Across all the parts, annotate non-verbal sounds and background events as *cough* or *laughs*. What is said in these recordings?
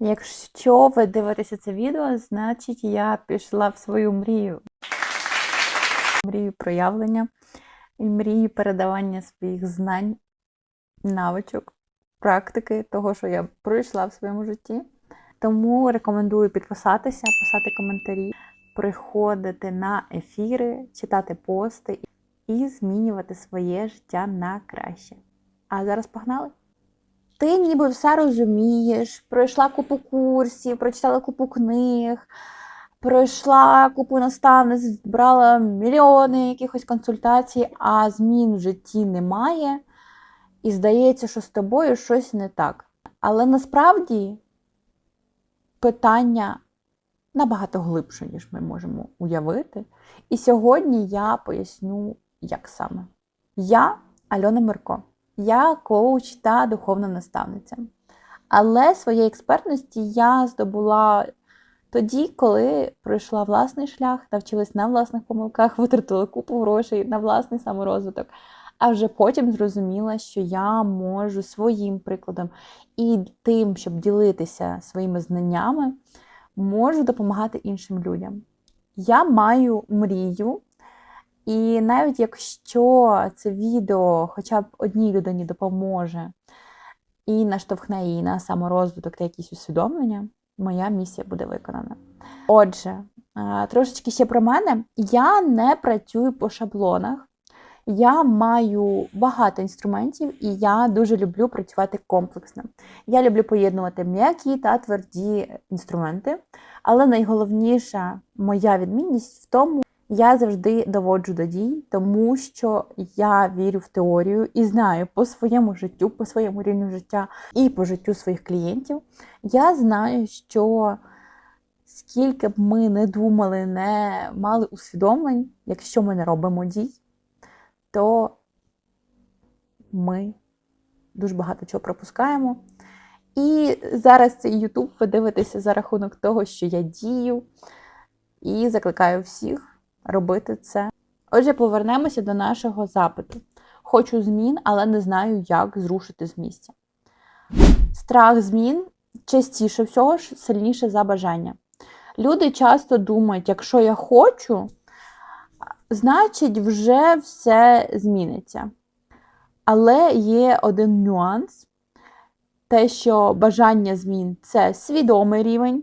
Якщо ви дивитеся це відео, значить я пішла в свою мрію. Мрію проявлення і мрію передавання своїх знань, навичок, практики, того, що я пройшла в своєму житті. Тому рекомендую підписатися, писати коментарі, приходити на ефіри, читати пости і змінювати своє життя на краще. А зараз погнали! Ти ніби все розумієш, пройшла купу курсів, прочитала купу книг, пройшла купу наставниць, брала мільйони якихось консультацій, а змін в житті немає. І здається, що з тобою щось не так. Але насправді питання набагато глибше, ніж ми можемо уявити. І сьогодні я поясню, як саме. Я Альона Мирко. Я коуч та духовна наставниця. Але своєї експертності я здобула тоді, коли пройшла власний шлях, навчилась на власних помилках, *laughs* витратила купу грошей на власний саморозвиток. А вже потім зрозуміла, що я можу своїм прикладом і тим, щоб ділитися своїми знаннями, можу допомагати іншим людям. Я маю мрію, і навіть якщо це відео хоча б одній людині допоможе і наштовхне її на саморозвиток та якісь усвідомлення, моя місія буде виконана. Отже, е, трошечки ще про мене. Я не працюю по шаблонах. Я маю багато інструментів, і я дуже люблю працювати комплексно. Я люблю поєднувати м'які та тверді інструменти, але найголовніша моя відмінність в тому, я завжди доводжу до дій, тому що я вірю в теорію і знаю по своєму життю, по своєму рівню життя і по життю своїх клієнтів. Я знаю, що скільки б ми не думали, не мали усвідомлень, якщо ми не робимо дій, то ми дуже багато чого пропускаємо. І зараз цей YouTube ви дивитеся за рахунок того, що я дію, і закликаю всіх робити це. Отже, повернемося до нашого запиту. Хочу змін, але не знаю, як зрушити з місця. Страх змін частіше всього ж сильніше за бажання. Люди часто думають, якщо я хочу, значить вже все зміниться. Але є один нюанс: те, що бажання змін це свідомий рівень,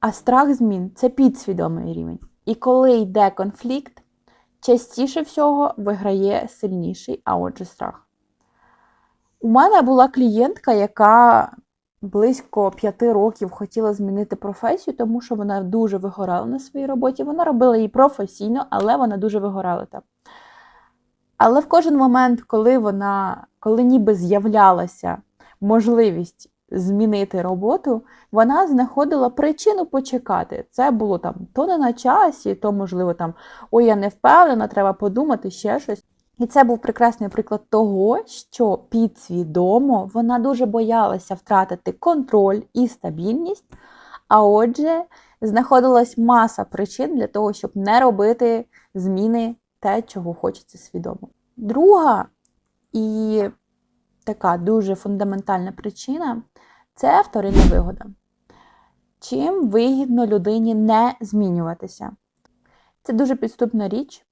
а страх змін це підсвідомий рівень. І коли йде конфлікт, частіше всього виграє сильніший, а отже, страх. У мене була клієнтка, яка близько п'яти років хотіла змінити професію, тому що вона дуже вигорала на своїй роботі. Вона робила її професійно, але вона дуже вигорала там. Але в кожен момент, коли вона, коли ніби з'являлася можливість змінити роботу, вона знаходила причину почекати. Це було там то не на часі, то, можливо, там ой, я не впевнена, треба подумати ще щось. І це був прекрасний приклад того, що підсвідомо вона дуже боялася втратити контроль і стабільність. А отже, знаходилась маса причин для того, щоб не робити зміни те, чого хочеться свідомо. Друга і така дуже фундаментальна причина це вторинна вигода. Чим вигідно людині не змінюватися? Це дуже підступна річ,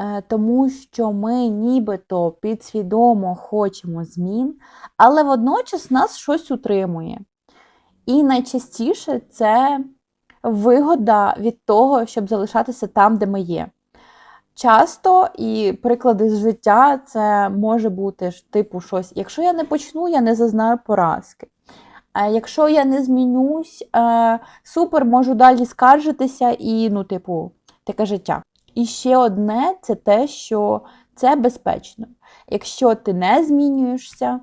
е, тому що ми нібито підсвідомо хочемо змін, але водночас нас щось утримує. І найчастіше це вигода від того, щоб залишатися там, де ми є. Часто і приклади з життя це може бути ж типу щось. Якщо я не почну, я не зазнаю поразки. А якщо я не змінюсь, е, супер, можу далі скаржитися і, ну, типу, таке життя. І ще одне це те, що це безпечно. Якщо ти не змінюєшся,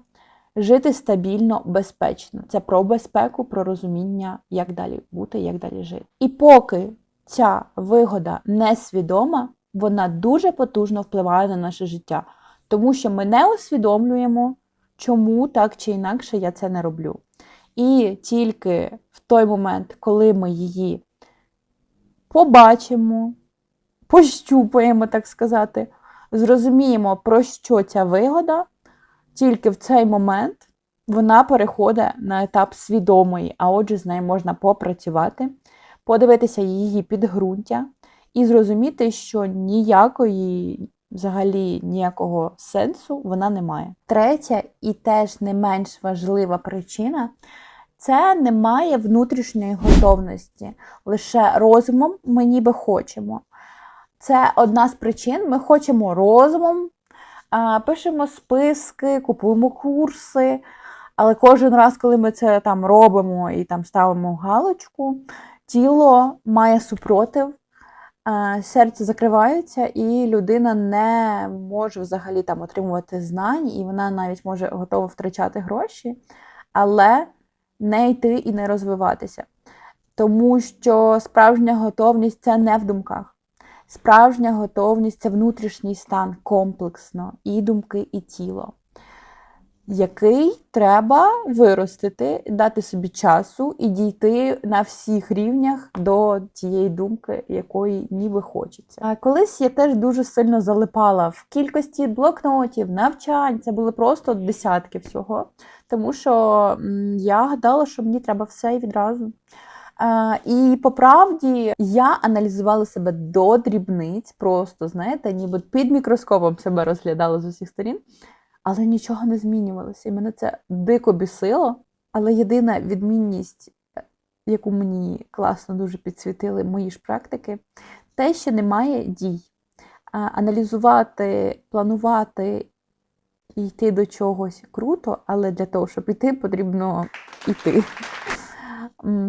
жити стабільно, безпечно. Це про безпеку, про розуміння, як далі бути, як далі жити. І поки ця вигода несвідома, вона дуже потужно впливає на наше життя, тому що ми не усвідомлюємо, чому так чи інакше я це не роблю. І тільки в той момент, коли ми її побачимо, пощупаємо, так сказати, зрозуміємо, про що ця вигода, тільки в цей момент вона переходить на етап свідомої, а отже, з нею можна попрацювати, подивитися її підґрунтя і зрозуміти, що ніякої, взагалі, ніякого сенсу вона не має. Третя і теж не менш важлива причина це немає внутрішньої готовності. Лише розумом ми ніби хочемо. Це одна з причин. Ми хочемо розумом, пишемо списки, купуємо курси. Але кожен раз, коли ми це там робимо і там ставимо галочку, тіло має супротив, серце закривається, і людина не може взагалі там отримувати знань, і вона навіть може готова втрачати гроші, але не йти і не розвиватися. Тому що справжня готовність це не в думках. Справжня готовність це внутрішній стан комплексно, і думки, і тіло, який треба виростити, дати собі часу і дійти на всіх рівнях до тієї думки, якої ніби хочеться. А колись я теж дуже сильно залипала в кількості блокнотів, навчань, це були просто десятки всього. Тому що я гадала, що мені треба все і відразу. Е, і по правді я аналізувала себе до дрібниць, просто знаєте, ніби під мікроскопом себе розглядала з усіх сторін, але нічого не змінювалося. І мене це дико бісило. Але єдина відмінність, е, яку мені класно дуже підсвітили мої ж практики, те, що немає дій. Аналізувати, планувати і йти до чогось круто, але для того, щоб йти, потрібно йти.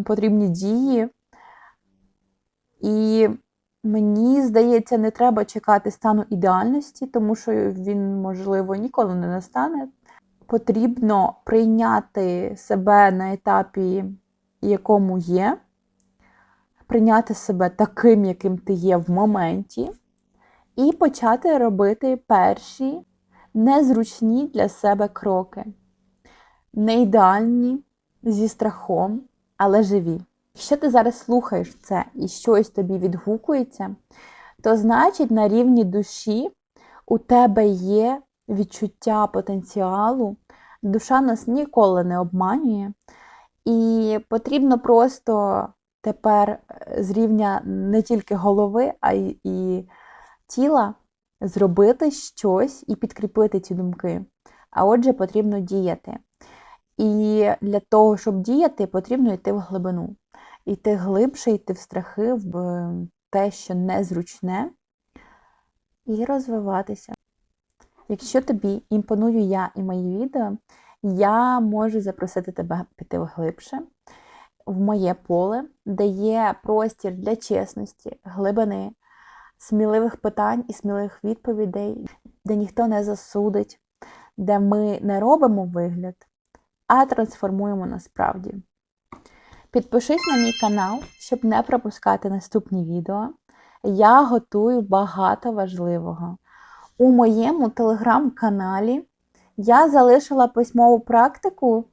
Потрібні дії. Мені здається, не треба чекати стану ідеальності, тому що він, можливо, ніколи не настане. Потрібно прийняти себе на етапі, якому є, прийняти себе таким, яким ти є в моменті, і почати робити перші незручні для себе кроки. Не ідеальні, зі страхом, але живі. Якщо ти зараз слухаєш це і щось тобі відгукується, то значить на рівні душі у тебе є відчуття потенціалу. Душа нас ніколи не обманює, і потрібно просто тепер е, з рівня не тільки голови, а й і тіла зробити щось і підкріпити ці думки. А отже, потрібно діяти. І для того, щоб діяти, потрібно йти в глибину. Йти глибше, йти в страхи, в те, що незручне, і розвиватися. Якщо тобі імпоную я і мої відео, я можу запросити тебе піти глибше в моє поле, де є простір для чесності, глибини, сміливих питань і сміливих відповідей, де ніхто не засудить, де ми не робимо вигляд, а трансформуємо насправді. Підпишись на мій канал, щоб не пропускати наступні відео. Я готую багато важливого. У моєму телеграм-каналі я залишила письмову практику,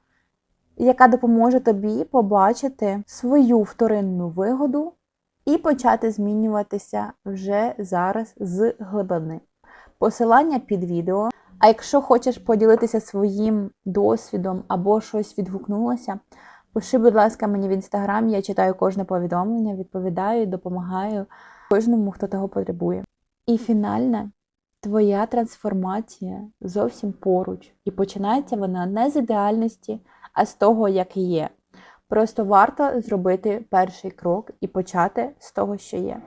яка допоможе тобі побачити свою вторинну вигоду і почати змінюватися вже зараз з глибини. Посилання під відео. А якщо хочеш поділитися своїм досвідом або щось відгукнулося, пиши, будь ласка, мені в інстаграм, я читаю кожне повідомлення, відповідаю допомагаю кожному, хто того потребує. І фінальне, твоя трансформація зовсім поруч, і починається вона не з ідеальності, а з того, як є. Просто варто зробити перший крок і почати з того, що є.